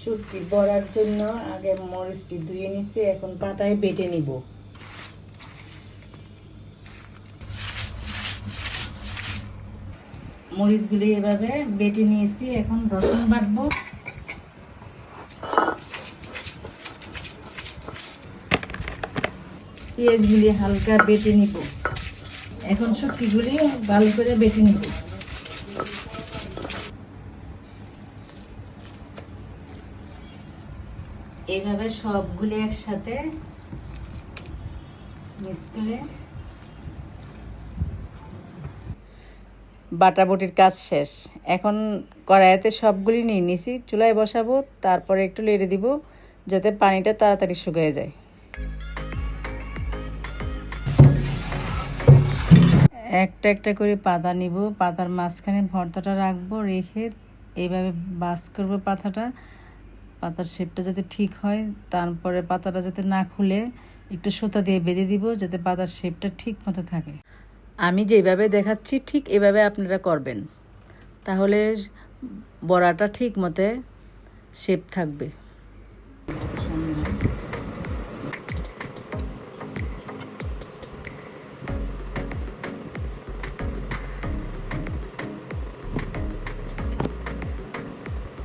শুটকি বড়ার জন্য আগে মরিচটি ধুয়ে নিছি, এখন পাটায় বেটে নিব। মরিচগুলি এভাবে বেটে নিয়েছি, এখন রসুন বাটবো। পেঁয়াজগুলি হালকা বেটে নিব। এখন শুটকিগুলি ভালো করে বেটে নিব। এইভাবে সবগুলি একসাথে মিক্স করে বাটাবটির কাজ শেষ। এখন কড়াইতে সবগুলি নিয়ে নিছি, চুলায় বসাবো, তারপরে একটু লেড়ে দিব, যাতে পানিটা তাড়াতাড়ি শুকিয়ে যায়। একটা একটা করে পাতা নিব, পাতার মাঝখানে ভর্তাটা রাখব, রেখে এইভাবে বাস করব পাতাটা। পাতার শেপটা যাতে ঠিক হয়, তারপরে পাতাটা যাতে না খুলে একটু সুতা দিয়ে বেঁধে দিব যাতে পাতার শেপটা ঠিক মতো থাকে। আমি যেভাবে দেখাচ্ছি ঠিক এভাবে আপনারা করবেন। তাহলে বড়াটা ঠিক মতে শেপ থাকবে।